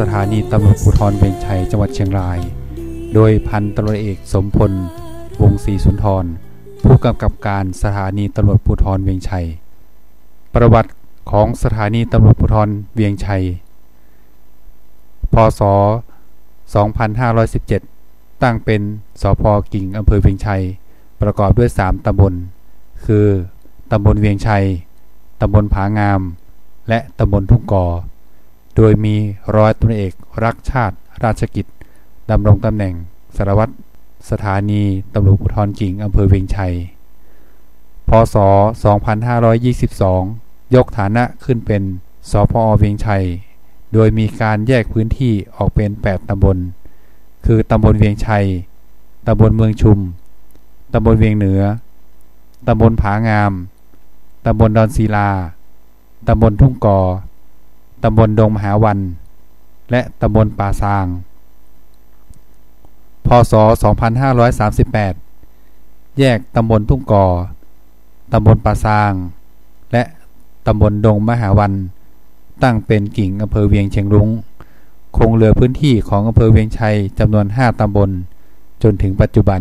สถานีตำรวจภูธรเวียงชัยจังหวัดเชียงราย โดยพันตำรวจเอกสมพล วงศรีสุนทร ผู้กำกับการสถานีตำรวจภูธรเวียงชัย ประวัติของสถานีตำรวจภูธรเวียงชัย พศ 2517 ตั้งเป็นสพกิ่งอำเภอเวียงชัย ประกอบด้วย 3 ตำบล คือ ตำบลเวียงชัย ตำบลผางาม และตำบลทุ่งกอ โดยมีร้อยตำรวจเอกรักชาติราชกิจดำรงตำแหน่งสารวัตรสถานีตำรวจภูธรกิ่งอำเภอเวียงชัย พศ 2522 ยกฐานะขึ้นเป็นสพอเวียงชัย โดยมีการแยกพื้นที่ออกเป็น 8 ตำบล คือตำบลเวียงชัย ตำบลเมืองชุม ตำบลเวียงเหนือ ตำบลผางาม ตำบลดอนศิลา ตำบลทุ่งกอ ตำบลดงมหาวัน และตำบลป่าซาง พศ 2538 แยกตำบลทุ่งก่อ ตำบลป่าซาง และตำบลดงมหาวัน ตั้งเป็นกิ่งอำเภอเวียงเชียงรุง้ง คงเหลือพื้นที่ของอำเภอเวียงชัยจำนวน 5ตำบล จนถึงปัจจุบัน